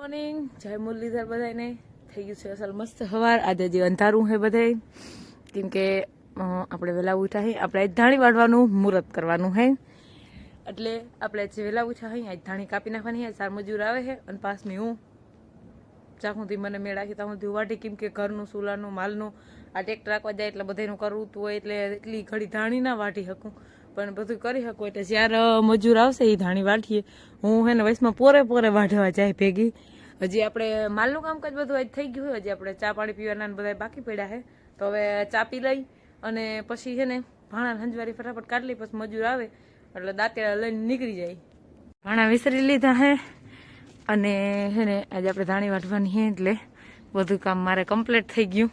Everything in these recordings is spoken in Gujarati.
મોર્નિંગ જય મુરલીધર બધાને થઈ ગયું છે અસલ મસ્ત સવાર. આજે જે અંધારું છે બધે કેમ કે આપણે વહેલા ઉઠા હે. આપણે ધાણી વાળવાનું મુહૂર્ત કરવાનું હે. એટલે આપણે આજે વહેલા ઉઠ્યા આજ ધાણી કાપી નાખવાની હે ચાર મજૂર આવે છે અને પાસમી હું ચાકુથી મને મેળ રાખી ત્યાં સુધી વાટી કેમ કે ઘરનું, ચૂલાનું, માલનું આ ટેક્ટર રાખવા જાય એટલે બધાનું કરવું તું હોય એટલે એટલી ઘડી ધાણી ના વાટી શકું. પણ બધું કરી શકું એટલે જ્યારે મજૂર આવશે એ ધાણી વાટીએ હું હે ને વયસમાં પોરે પોરે વાઢવા જાય ભેગી. હજી આપણે માલનું કામકાજ બધું આજ થઈ ગયું હોય, હજી આપણે ચા પાણી પીવાના બધા બાકી પડ્યા છે તો હવે ચા પી લઈ અને પછી છે ને ભાણા હંજવારી ફટાફટ કાઢ લઈ, પછી મજૂર આવે એટલે દાંતેડા લઈને નીકળી જાય. ભાણા વિસરી લીધા હે અને હે ને આજે આપણે ધાણી વાટવાની હે એટલે બધું કામ મારે કમ્પ્લીટ થઈ ગયું.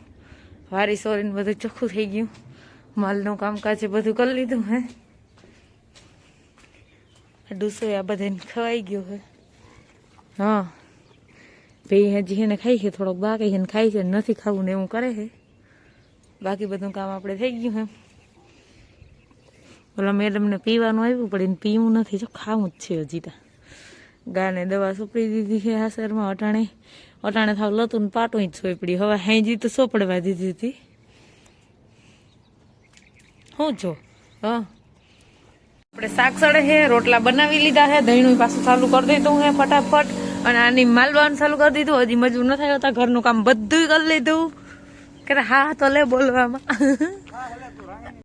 વારી સોરીને બધું ચોખ્ખું થઈ ગયું. માલનું કામકાજ બધું કરી લીધું હે. ડૂસો આ બધાને ખવાઈ ગયો હે હા. ભાઈ હજી એને ખાઈ છે, થોડોક બાકી એને ખાઈ છે, નથી ખાવું ને એવું કરે છે. બાકી બધું કામ આપણે થઈ ગયું એમ ઓલા મેડમને પીવાનું આવ્યું પણ એને પીવું નથી, જો ખાવું જ છે હજી તા. ગાને દવા સોપડી દીધી છે શહેરમાં અટાણે. અટાણે થાવ લતું ને પાટો જ સોપડી હવે હાઈજી તો સોપડવા દીધી હતી. હું જો. હા. આપણે શાક સડે છે, રોટલા બનાવી લીધા છે, દહીંનું પાછું ચાલુ કરી દીધું છે ફટાફટ. અને આની માલવાનું ચાલુ કરી દીધું, હજી મજૂર ન થયો હતા, ઘરનું કામ બધું કરી લીધું. કે હા, તો લે બોલવામાં.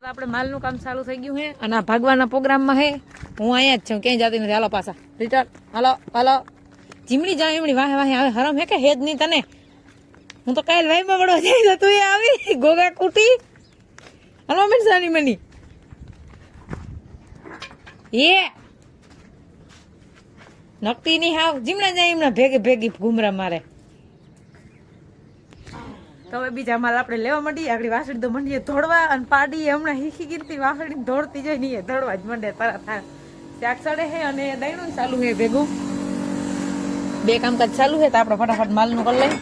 આપણે માલનું કામ ચાલુ થઈ ગયું છે, અને આ ભાગવાના પ્રોગ્રામમાં છે. હું અહીંયા જ છું, ક્યાંય જતી નથી. હાલો પાછા. રિટર્ન હાલો હાલો. જીમડી જાય એમડી વાહે વાહે. આવે હરમ હે કે હેજ નહીં તને? હું તો કાલ વાઈમાં પડવા જઈ તો એ આવી. ગોગા કુટી. હલો મીન મની. એ. નકતી ની હાવ જીમણા જાય એમના ભેગે ભેગી ઘુમરા મારે. તો હવે બીજા માલ આપણે લેવા માંડીએ. આગળ વાસળી તો મંડીએ ધોડવા અને પાડી હમણાં હીખી ગીરતી વાસળી ધોડતી જાય નહીં ધોડવા જ મંડે તરત હા શાક સડે છે અને દૈણું ચાલુ છે ભેગું. બે કામકાજ ચાલુ છે તો આપણે ફટાફટ માલનું કરી લઈએ.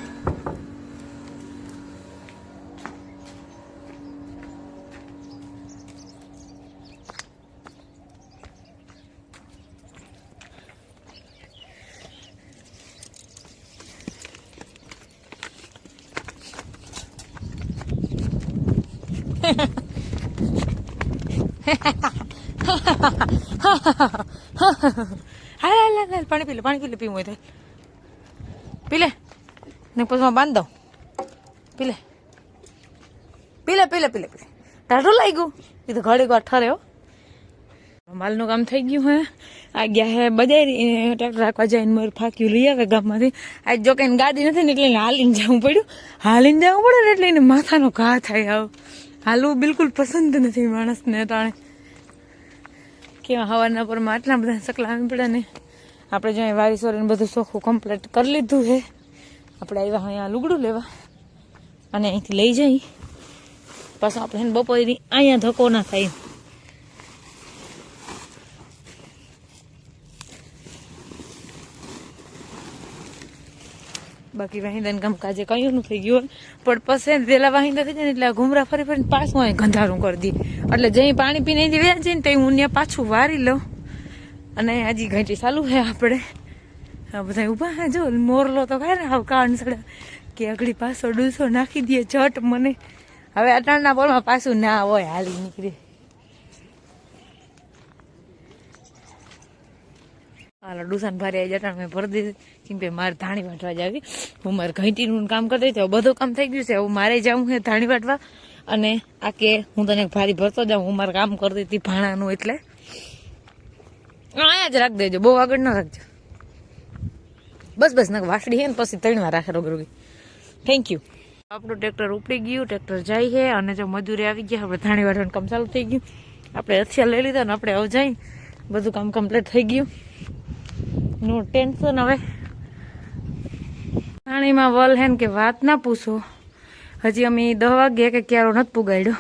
હાલ હાલ હાલ પાણી પી પાણી પી પીવું હોય તો પી લે. ને પછી બાંધ દઉં. પી લે. પી લે ટાઢું લાગ્યું એ તો ઘડી વાર ઠરે માલનું કામ થઈ ગયું હે. આ ગયા હે બજારી ટ્રેક્ટર રાખવા જઈને મારું ફાક્યું લઈ આવે ગામમાંથી. આજ જો કઈ ગાડી નથી ને એટલે હાલીને જવું પડ્યું. હાલીને જવું પડે ને એટલે એને માથાનો ઘા થાય આવ. હાલવું બિલકુલ પસંદ નથી માણસને તાણે કેવા હવાના પરમાં આટલા બધા સકલા આવી પડે ને. આપણે જ્યાં વારી સોરીને બધું ચોખ્ખું કમ્પ્લીટ કરી લીધું છે. આપણે આવ્યા અહીંયા લુગડું લેવા. અને અહીંથી લઈ જઈ. પાછું આપણે બપોરી અહીંયા ધક્કો ના થાય બાકી વાહિંદાને કામ કાજે કયું નું થઈ ગયું. પણ પછી પેલા વાહિંદા થઈ જાય ને એટલે ઘુમરા ફરી ફરીને પાછું અહીં ગંધારું કરી દી. એટલે જઈ પાણી પીને અહીંથી વ્યા જઈને તો હું ત્યાં પાછું વારી લઉં. અને હજી ઘંટી ચાલુ છે આપણે. બધા ઊભા હે જો, મોરલો તો ખાય ને હાવ કાન સડા. કે અગડી પાછો ડૂસો નાખી દે ઝટ મને. હવે અટાણના બોલમાં પાછું ના હોય, હાલી નીકળી. હાલો ડુસાન ભારે જતા મેં ભરી દીધી. કેમ કે મારે ધાણી વાટવા જાવી હું મારે ઘંટીનું કામ કરતી હતી બધું કામ થઈ ગયું છે. હવે મારે જવું છે ધાણી વાટવા. અને આ કે હું તને ભારી ભરતો જાઉં, હું મારે કામ કરતી હતી ભાણાનું એટલે. અહીંયા જ રાખી દેજો, બહુ આગળ ના રાખજો. બસ બસ નાખ વાસડી હે ને પછી ત્રણ વાર રાખે રોગરોગી. થેન્ક યુ આપણું ટ્રેક્ટર ઉપડી ગયું ટ્રેક્ટર જાય છે અને જો મજૂરી આવી ગયા આપણે ધાણી વાટવાનું કામ ચાલુ થઈ ગયું. આપણે હથિયાર લઈ લીધા ને આપણે હવે જઈ. બધું કામ કમ્પ્લીટ થઈ ગયું. નો ટેન્શન હવે. પાણીમાં વલ હેન કે વાત ના પૂછો. હજી અમે દહ વાગ્યા કે ક્યારો નથી પુગાડ્યો.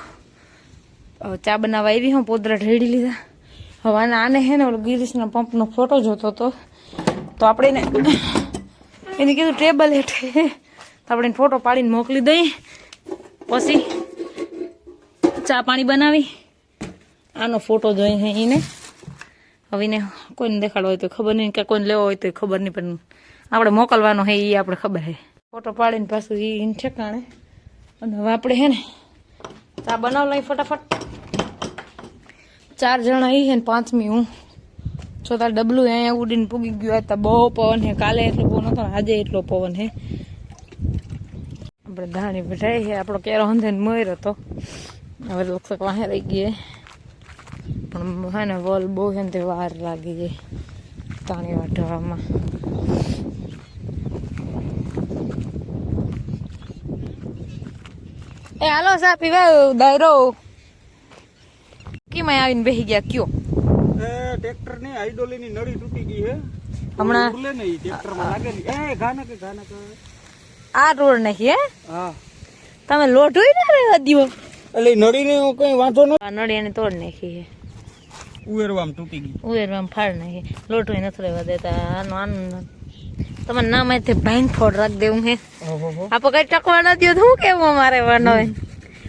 ચા બનાવવા આવી હું, પોદરા ઢેડી લીધા. હવે આને હે ને ઓલો ગિરીશના પંપનો ફોટો જોતો હતો. તો આપણે એને એને કીધું ટેબલ હેઠે તો આપણે ફોટો પાડીને મોકલી દઈએ પછી ચા પાણી બનાવી. આનો ફોટો જોઈને એને હવે એને કોઈને દેખાડવો હોય તો ખબર નહીં, કે કોઈને લેવો હોય તો ખબર નહીં, પણ આપણે મોકલવાનો હે એ આપણે ખબર હે. ફોટો પાડીને પાછું એ ઠેકાણે. અને હવે આપણે હે ને ચા બનાવ લઈ ફટાફટ. ચાર જણા એ હે ને પાંચમી હું. છો તાર ડબલું અહીંયા ઉડીને પૂગી ગયું હોય તો બહુ પવન હે, કાલે એટલો પવન હતો આજે એટલો પવન હે. આપણે ધાણી બેઠાઈ છે આપણો કેરો હંધે મોર હતો હવે લોકસક વાહે રહી ગઈ પણ હે ને વોલ બહુ છે ને તે વાર લાગી જાય તાણી વાટવામાં એ હાલો સા પીવા દાયરો. કીમાં આવીને બેસી ગયા? કયો? એ ટ્રેક્ટરની આઈડોલી ની નળી તૂટી ગઈ હે. હમણાં- ઉરલે ને ટ્રેક્ટરમાં લાગે એ ગાના કે ગાના કે આ રોડ નહીં હે? હા. તમે લોટ હોય ને રે દીવો એટલે નળી ને કઈ વાંધો ન આ નડિયાને તોડ નાખી હે. ઉવેરવામ તૂટી ગઈ ઉવેરવામ ફાડ નાખી. લોટું નથી રહેવા દેતા. આનો આનું તમારે નામ તે ભાઈન ફોડ રાખી દેવું હે. આપો કઈ ટકવા ન દો શું કેવું અમારે વાનો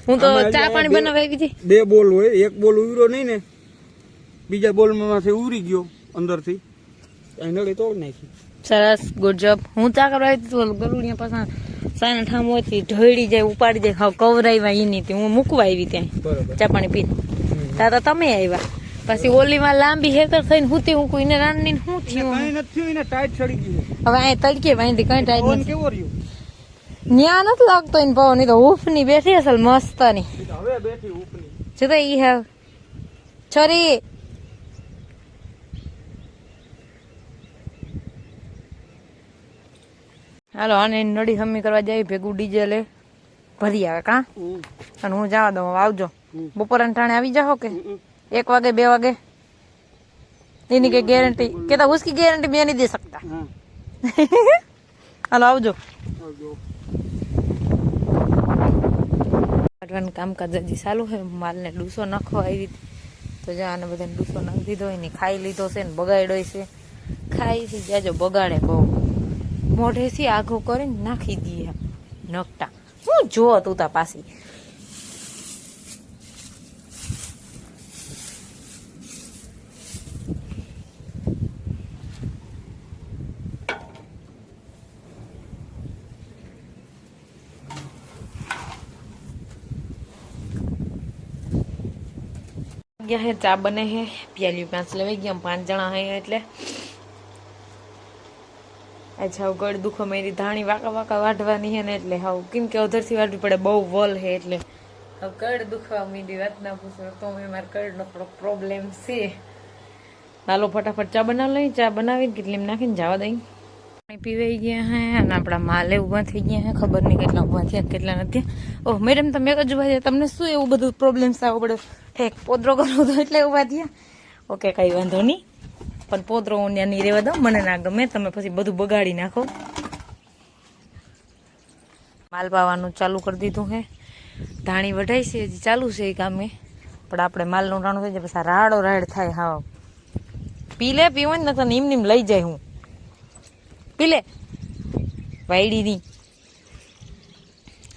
હું તો ચા પાણી બનાવી આવી બે બોલ હોય. એક બોલ ઉયરો નહીં ને બીજા બોલમાં માથે ઉરી ગયો અંદરથી. એનળી તોડ નાખી. સરસ ગુડ જોબ હું ચા કરવા આવી હતી ગરુડિયા પાસે સાના ઠામ હોતી ઢોળી જાય ઉપાડી જાય. કવરાવ્યા એની હું મૂકવા આવી ત્યાં. ચા પાણી પી તા તો તમે આવ્યા. પછી ઓલીમાં લાંબી હેતર થઈને હુતી હું કોઈને રાંધીને હું થયું? કઈ નથી થયું એને ટાઈટ ચડી ગઈ હવે અહીં તડકે વાંધી કઈ ટાઈટ નથી. કેવો રહ્યો? ન્યા નથી લાગતો એને પવન ઈ તો ઉફની બેઠી અસલ મસ્તની હવે બેઠી ઉપની જો તો ઈ હે છોરી. હાલો અને નડી હમી કરવા જાય ભેગું ડીજે ભરી આવે કા? અને હું જવા દઉં આવજો. બપોર ટાણે આવી જાઓ કે? હમ. એક વાગે બે વાગે એની કઈ ગેરંટી કે તો ઉસકી ગેરંટી મેં નહીં દે सकता હા હાલો આવજો આવજો. કાઢવાનું કામકાજ હજી ચાલુ છે માલને ડૂસો નાખવા આવી હતી તો જો આને બધાને ડૂસો નાખી દીધો હોય ને ખાઈ લીધો છે ને બગાડ્યો છે ખાઈ છે જાજો બગાડે બહુ મોઢેથી આઘો કરીને નાખી દઈએ નકટા હું જો તું તા પાછી ગયા હે, ચા બને હે. પ્યાલી પાંચ લેવાઈ ગયા, પાંચ જણા હે એટલે. અચ્છા હવે ગળ દુખો મેરી ધાણી વાકા વાકા વાઢવાની હે ને એટલે હાવ, કેમ કે અધરથી વાઢવી પડે, બહુ વોલ હે એટલે. હવે કડ દુખવા મીડી વાત ના પૂછો, તો મેં મારા કડનો થોડો પ્રોબ્લેમ છે. ચાલો ફટાફટ ચા બનાવી લઈ, ચા બનાવી કેટલી નાખીને જવા દઈ. પીવાઈ ગયા હે અને આપણા માલે ઊભા થઈ ગયા હે, ખબર નહીં કેટલા ઊભા થયા, કેટલા નથી. ઓહ, મેડમ, તમે એક જ તમને શું એવું બધું પ્રોબ્લેમ આવો પડે? ઠેક પોદરો કરો તો એટલે ઊભા થયા. ઓકે, કઈ વાંધો નહીં. પણ પોદરો ત્યાં નહીં રહેવા દઉં. મને ના ગમે, તમે પછી બધું બગાડી નાખો. માલ પાવાનું ચાલુ કરી દીધું હે. ધાણી વઢાઈ છે, હજી ચાલુ છે એ કામે. પણ આપણે માલનું રાણું થઈ જાય, પછી રાડો રાડ થાય હા પી લે પીવું ને તો નીમ નીમ લઈ જાય હું. પી લે વાયડી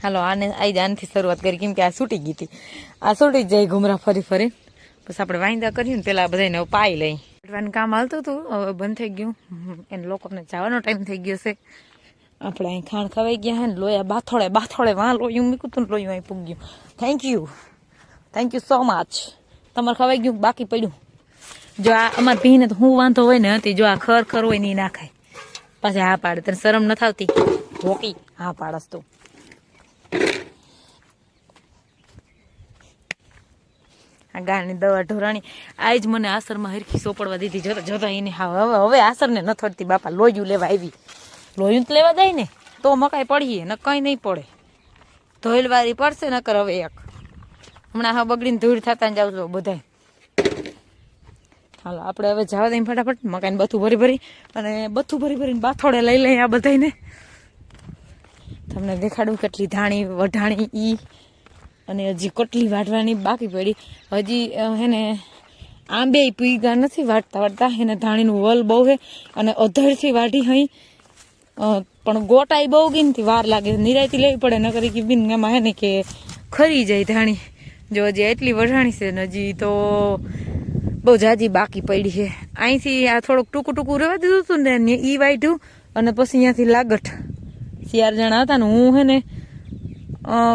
હાલો, આને, આઈ આનથી શરૂઆત કરી, કેમ કે આ છૂટી ગઈ હતી. આ છૂટી જાય ઘુમરા ફરી ફરી. પછી આપણે વાંદા કરીએ ને પેલા બધાને પાઈ લઈ. કાઢવાનું કામ હાલતું હતું, હવે બંધ થઈ ગયું. એને લોકોને જવાનો ટાઈમ થઈ ગયો છે. આપણે અહીં ખાણ ખવાઈ ગયા હે ને, લોયા બાથોડે બાથોડે વાં લોયું, મૂક્યું હતું લોયું અહીં પૂગ્યું thank you thank you so much તમારે ખવાઈ ગયું બાકી પડ્યું? જો આ અમારે પીને તો હું વાંધો હોય ને હતી, જો આ ખર ખર હોય ને નાખાય. પાછી હા પાડે તને શરમ ન આવતી? હોકી. હા પાડસ તું. આ ગાળની દવા ઢોરાણી આ જ મને આસરમાં હરખી સોપડવા દીધી જોતા જોતા એને હા હવે હવે આસરને ન થડતી બાપા લોયું લેવા આવી. લોયું તો લેવા દઈ ને તો મકાઈ પડીએ ને કંઈ નહીં પડે. ધોઈલવારી પડશે નકર હવે એક. હમણાં હા બગડીને ધૂળ થતા જાવ છો બધાય. હાલો, આપણે હવે જવા દઈએ ફટાફટ. મકાન બથું ભરી ભરી અને બથું ભરી ભરીને બાથોડે લઈ લઈએ આ બધાને તમને દેખાડું કેટલી ધાણી, વઢાણી ઈ અને હજી કટલી વાટવાની બાકી પડી. હજી હેને, આંબે પીગા નથી વાટતા વાટતા એને ધાણીનું વલ બહુ છે અને અધરથી વાઢી હઈ. પણ ગોટાઈ બહુ ગીનથી વાર લાગે, નિરાયતી લેવી પડે ન કરી કે બિન એમાં હે ને કે ખરી જાય ધાણી. જો હજી એટલી વઢાણી છે ને હજી તો બહુ જાજી બાકી પડી છે. અહીંથી આ થોડુંક ટૂંકું ટૂંકું રહેવા દીધું હતું ને એ વાઢ્યું અને પછી અહીંયાથી લાગઠ. ચાર જણા હતા ને હું હે ને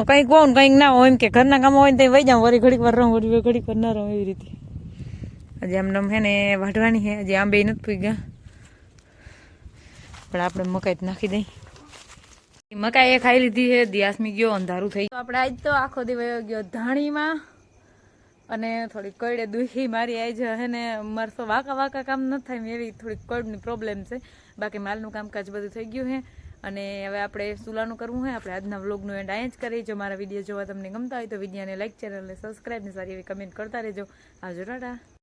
કંઈક હોઉં કંઈક ના હોય એમ કે ઘરના કામ હોય ને તે વહી જાઉં, વળી ઘડીક વાર રહું, વળી ઘડીક વાર ના રહું એવી રીતે. હજી આમ હે ને વાઢવાની હે હજી આંબે નથી પૂઈ ગયા પણ આપણે મકાઈ નાખી દઈ. મકાઈ એ ખાઈ લીધી છે દિયાસમી ગયો, અંધારું થઈ આપણે આજ તો આખો દિવસ ગયો ધાણીમાં. અને થોડી કડે દુખી મારી આવી હે ને, મારે તો વાંકા વાંકા કામ ન થાય એવી થોડીક કડની પ્રોબ્લેમ છે. બાકી માલનું કામકાજ બધું થઈ ગયું છે અને હવે આપણે સુલાનું કરવું હોય આપણે આજના વ્લોગનું એન્ડ અહીંયા જ કરીએ. જો મારા વીડિયો જોવા તમને ગમતા હોય તો વિડીયાને લાઇક ચેનલને સબસ્ક્રાઈબ સારી એવી કમેન્ટ કરતા રહેજો. આવજો, ટાટા.